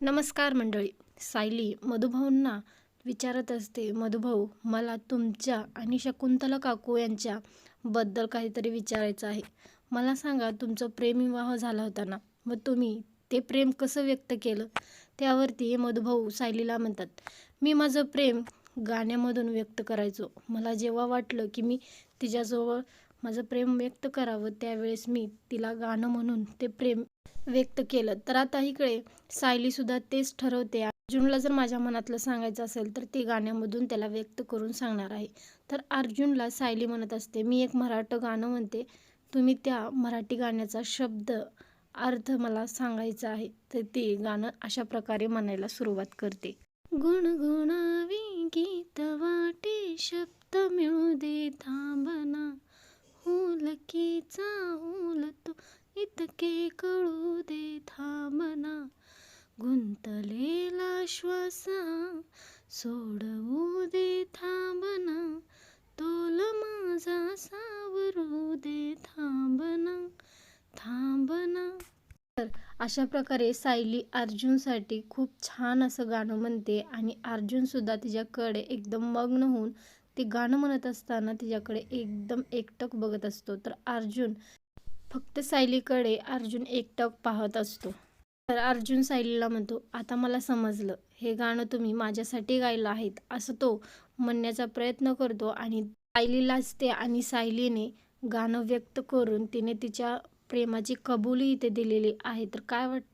नमस्कार मंडळी. सायली मधुभाऊंना विचारत असते मधुभाऊ मला तुमच्या आणि शकुंतला काकू यांच्याबद्दल काहीतरी विचारायचं आहे. मला सांगा तुमचं प्रेमविवाह झाला होता ना? मग तुम्ही ते प्रेम कसं व्यक्त केलं त्यावरती मधुभाऊ सायलीला म्हणतात मी माझं प्रेम गाण्यामधून व्यक्त करायचो. मला जेव्हा वाटलं की मी तिच्याजवळ माझं प्रेम व्यक्त करावं त्यावेळेस मी तिला गाणं म्हणून ते प्रेम व्यक्त केलं. तर आता इकडे सायलीसुद्धा तेच ठरवते. अर्जुनला जर माझ्या मनातलं सांगायचं असेल तर ते गाण्यामधून त्याला व्यक्त करून सांगणार आहे. तर अर्जुनला सायली म्हणत असते मी एक मराठं गाणं म्हणते. तुम्ही त्या मराठी गाण्याचा शब्द अर्थ मला सांगायचा आहे. तर ते गाणं अशा प्रकारे म्हणायला सुरुवात करते. गुणगुणावी इतके कळू दे थांबना. गुंतलेला श्वासा सोडवू दे थांबना. तोल माझा सावरू दे थांबना. थांबना. तर अशा प्रकारे सायली अर्जुनसाठी खूप छान असं गाणं म्हणते आणि अर्जुनसुद्धा तिच्याकडे एकदम मग्न होऊन ते गाणं म्हणत असताना तिच्याकडे एकदम एकटक बघत असतो. तर अर्जुन फक्त सायलीकडे अर्जुन एकटक पाहत असतो. तर अर्जुन सायलीला म्हणतो आता मला समजलं. हे गाणं तुम्ही माझ्यासाठी गायलं आहेत. असं तो म्हणण्याचा प्रयत्न करतो आणि सायलीलाच ते आणि सायलीने गाणं व्यक्त करून तिने तिच्या प्रेमाची कबुली इथे दिलेली आहे. तर काय वाटतं?